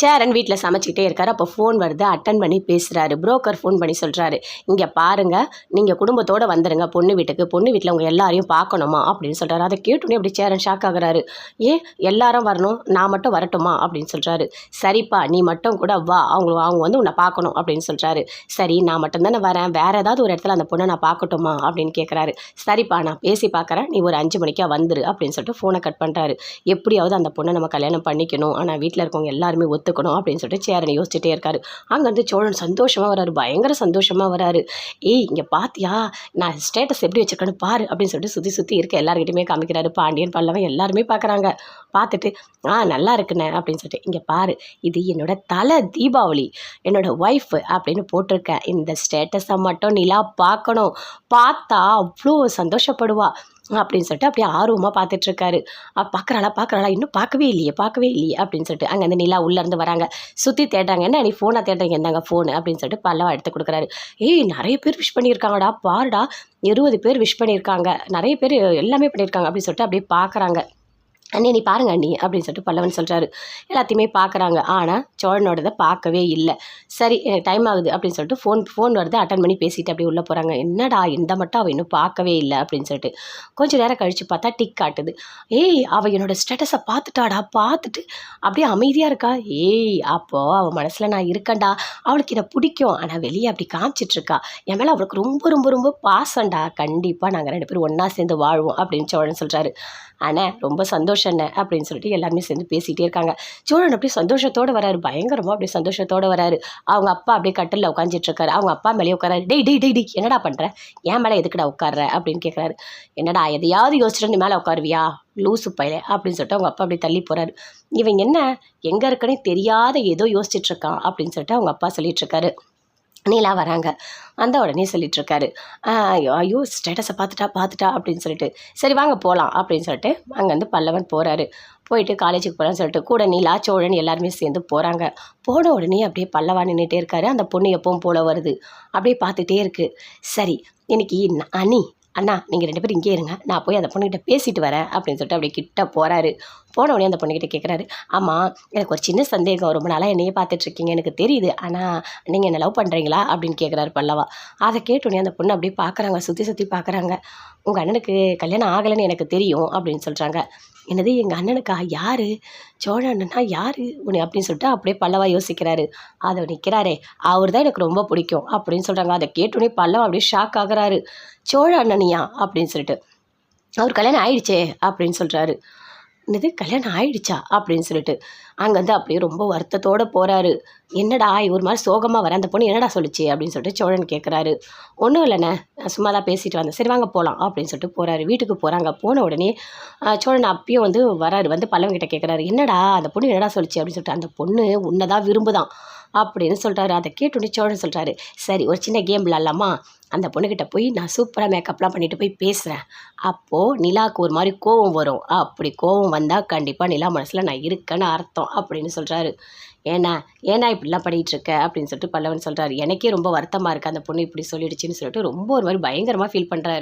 சேரன் வீட்டில் சமைச்சிக்கிட்டே இருக்காரு. அப்போ ஃபோன் வருது. அட்டன் பண்ணி பேசுகிறாரு புரோக்கர் ஃபோன் பண்ணி சொல்கிறாரு இங்கே பாருங்கள் நீங்கள் குடும்பத்தோடு வந்துடுங்க பொண்ணு வீட்டுக்கு. பொண்ணு வீட்டில் உங்கள் எல்லாரையும் பார்க்கணுமா? அப்படின்னு சொல்கிறாரு அதை கேட்டுனே அப்படி சேரன் ஷாக் ஆகுறாரு. ஏன் எல்லாரும் வரணும். நான் மட்டும் வரட்டுமா? அப்படின்னு சொல்கிறாரு சரிப்பா. நீ மட்டும் கூட வா. அவங்க அவங்க வந்து உன்னை பார்க்கணும். அப்படின்னு சொல்கிறாரு சரி நான் மட்டும்தானே வரேன். வேறு ஏதாவது ஒரு இடத்துல அந்த பொண்ணை நான் பார்க்கட்டுமா? அப்படின்னு கேட்குறாரு சரிப்பா. நான் பேசி பார்க்குறேன் நீ ஒரு அஞ்சு மணிக்கா வந்துரு. அப்படின்னு சொல்லிட்டு ஃபோனை கட் பண்ணுறாரு எப்படியாவது அந்த பொண்ணை நம்ம கல்யாணம் பண்ணிக்கணும். ஆனால் வீட்டில் இருக்கவங்க எல்லாருமே ஒத்து ஒத்துக்கணும் அப்படின்னு சொல்லிட்டு சேரன் யோசிச்சுட்டே இருக்காரு. அங்கேருந்து சோழன் சந்தோஷமாக வராரு பயங்கர சந்தோஷமாக வராரு. ஏய் இங்கே பாத்தியா? நான் ஸ்டேட்டஸ் எப்படி வச்சிருக்கேன்னு பாரு அப்படின்னு சொல்லிட்டு சுற்றி சுற்றி இருக்க எல்லாருக்கிட்டையுமே காமிக்கிறாரு. பாண்டியன் பல்லவன் எல்லாருமே பார்க்குறாங்க. பார்த்துட்டு ஆ நல்லா இருக்குண்ணே அப்படின்னு சொல்லிட்டு இங்கே பாரு இது என்னோட தலை தீபாவளி என்னோட ஒய்ஃப் அப்படின்னு போட்டிருக்கேன் இந்த ஸ்டேட்டஸை மட்டும் நிலா பார்க்கணும். பார்த்தா அவ்வளோ சந்தோஷப்படுவா. அப்படின்னு சொல்லிட்டு அப்படியே ஆர்வமாக பார்த்துட்ருக்காரு. பார்க்குறாளா பார்க்குறாளா இன்னும் பார்க்கவே இல்லையே பார்க்கவே இல்லையே அப்படின்னு சொல்லிட்டு அங்கே அந்த நிலா உள்ளேருந்து வராங்க. சுற்றி தேடுறாங்க என்ன நீ ஃபோனாக தேடுறீங்க? இருந்தாங்க ஃபோனு அப்படின்னு சொல்லிட்டு பல்லவா எடுத்து கொடுக்குறாரு. ஏய் நிறைய பேர் விஷ் பண்ணியிருக்காங்கடா பாருடா இருபது பேர் விஷ் பண்ணியிருக்காங்க நிறைய பேர் எல்லாமே பண்ணியிருக்காங்க அப்படின்னு சொல்லிட்டு அப்படியே பார்க்குறாங்க. அண்ணே நீ பாருங்க அண்ணி அப்படின்னு சொல்லிட்டு பல்லவன் சொல்கிறாரு எல்லாத்தையுமே பார்க்குறாங்க ஆனால் சோழனோடதை பார்க்கவே இல்லை. சரி எனக்கு டைம் ஆகுது அப்படின்னு சொல்லிட்டு ஃபோன் ஃபோன் வருது. அட்டன் பண்ணி பேசிட்டு அப்படியே உள்ளே போகிறாங்க என்னடா இந்த மட்டும் அவள் இன்னும் பார்க்கவே இல்லை அப்படின்னு சொல்லிட்டு. கொஞ்சம் நேரம் கழித்து பார்த்தா டிக் காட்டுது. ஏய் அவள் என்னோட ஸ்டேட்டஸை பார்த்துட்டாடா பார்த்துட்டு அப்படியே அமைதியாக இருக்கா? ஏய் அப்போது அவள் மனசில் நான் இருக்கேன்டா. அவளுக்கு இதை பிடிக்கும். ஆனால் வெளியே அப்படி காமிச்சிட்ருக்கா என் மேலே அவளுக்கு ரொம்ப ரொம்ப ரொம்ப பாசம்டா. கண்டிப்பாக நாங்கள் ரெண்டு பேரும் ஒன்றா சேர்ந்து வாழ்வோம் அப்படின்னு சோழன் சொல்கிறாரு அண்ணே ரொம்ப சந்தோஷம். என்ன அப்படின்னு சொல்லிட்டு எல்லாருமே சேர்ந்து பேசிகிட்டே இருக்காங்க. சோழன் அப்படியே சந்தோஷத்தோடு வராரு பயங்கரமாக அப்படியே சந்தோஷத்தோடு வராரு. அவங்க அப்பா அப்படியே கட்டிலில் உட்காந்துட்டுருக்காரு அவங்க அப்பா மேலேயே உட்காராரு டேய் டேய் டேய் டேய் என்னடா பண்ணுற ஏன் மேலே எதுக்குடா உட்கார்ற அப்படின்னு கேட்குறாரு என்னடா எதையாவது யோசிச்சுட்டு நீ மேலே உட்காருவியா லூசு பையல. அப்படின்னு சொல்லிட்டு அவங்க அப்பா அப்படி தள்ளி போகிறாரு இவன் என்ன? எங்கே இருக்கனே தெரியாத ஏதோ யோசிச்சுட்டு இருக்கான். அப்படின்னு சொல்லிட்டு அவங்க அப்பா சொல்லிட்டு இருக்காரு. நீலா வராங்க. அந்த உடனே சொல்லிட்டு இருக்காரு ஐயோ ஸ்டேட்டஸை பார்த்துட்டா பார்த்துட்டா அப்படின்னு சொல்லிட்டு சரி வாங்க போகலாம் அப்படின்னு சொல்லிட்டு அங்கேருந்து பல்லவன் போகிறாரு போயிட்டு காலேஜுக்கு போகலான்னு சொல்லிட்டு கூட நீலா சோழன் எல்லாருமே சேர்ந்து போகிறாங்க போன உடனே அப்படியே பல்லவா நின்றுட்டே இருக்காரு. அந்த பொண்ணு எப்பவும் போல வருது. அப்படியே பார்த்துட்டே இருக்கு. சரி இன்னைக்கு அணி அண்ணா நீங்கள் ரெண்டு பேரும் இங்கே இருங்க. நான் போய் அந்த பொண்ணுக்கிட்ட பேசிட்டு வரேன் அப்படின்னு சொல்லிட்டு அப்படியே கிட்ட போகிறாரு போன உடனே அந்த பொண்ணுக்கிட்ட கேட்குறாரு ஆமாம் எனக்கு ஒரு சின்ன சந்தேகம். ரொம்ப நாளாக என்னையே பார்த்துட்ருக்கீங்க எனக்கு தெரியுது. ஆனால் நீங்கள் என்ன லவ் பண்ணுறீங்களா அப்படின்னு கேட்குறாரு பல்லவா. அதை கேட்டோடனே அந்த பொண்ணு அப்படியே பார்க்குறாங்க சுற்றி சுற்றி பார்க்குறாங்க உங்கள் அண்ணனுக்கு கல்யாணம் ஆகலைன்னு எனக்கு தெரியும் அப்படின்னு சொல்கிறாங்க என்னது எங்கள் அண்ணனுக்கா யார்? சோழ அண்ணனா யார்? உன்னை அப்படின்னு சொல்லிட்டு அப்படியே பல்லவா யோசிக்கிறாரு. அதை நிற்கிறாரே அவர் தான் எனக்கு ரொம்ப பிடிக்கும் அப்படின்னு சொல்கிறாங்க அதை கேட்டோடனே பல்லவா அப்படியே ஷாக் ஆகுறாரு. சோழ அண்ணனியா? அப்படின்னு சொல்லிட்டு. அவர் கல்யாணம் ஆயிடுச்சே அப்படின்னு சொல்கிறாரு என்னது கல்யாணம் ஆயிடுச்சா? அப்படின்னு சொல்லிட்டு. அங்கேருந்து அப்படியே ரொம்ப வருத்தத்தோடு போகிறாரு என்னடா ஒரு மாதிரி சோகமாக வர அந்த பொண்ணு என்னடா சொல்லுச்சு? அப்படின்னு சொல்லிட்டு சோழன் கேட்குறாரு ஒன்றும் இல்லைண்ணே சும்மா தான் பேசிட்டு வந்தேன். சரி வாங்க போகலாம் அப்படின்னு சொல்லிட்டு போகிறாரு வீட்டுக்கு போகிறாங்க போன உடனே சோழன் அப்பயும் வந்து வராரு. வந்து பல்லவங்கிட்ட கேட்குறாரு என்னடா அந்த பொண்ணு என்னடா சொல்லுச்சு? அப்படின்னு சொல்லிட்டு அந்த பொண்ணு உன்னை தான் விரும்புதான். அப்படின்னு சொல்கிறாரு அதை கேட்டுடனே சோழன் சொல்கிறாரு சரி ஒரு சின்ன கேம் விளாட்லாமா அந்த பொண்ணுக்கிட்ட போய் நான் சூப்பராக மேக்கப்லாம் பண்ணிட்டு போய் பேசுகிறேன் அப்போது நிலாவுக்கு ஒரு மாதிரி கோவம் வரும். அப்படி கோவம் வந்தால் கண்டிப்பாக நிலா மனசில் நான் இருக்கேன்னு அர்த்தம் அப்படின்னு சொல்கிறாரு ஏன்னா ஏன்னா இப்படிலாம் பண்ணிகிட்டு இருக்க? அப்படின்னு சொல்லிட்டு பல்லவன் சொல்கிறாரு எனக்கே ரொம்ப வருத்தமாக இருக்குது அந்த பொண்ணு இப்படி சொல்லிடுச்சுன்னு சொல்லிட்டு ரொம்ப ஒரு மாதிரி பயங்கரமாக ஃபீல் பண்ணுறாரு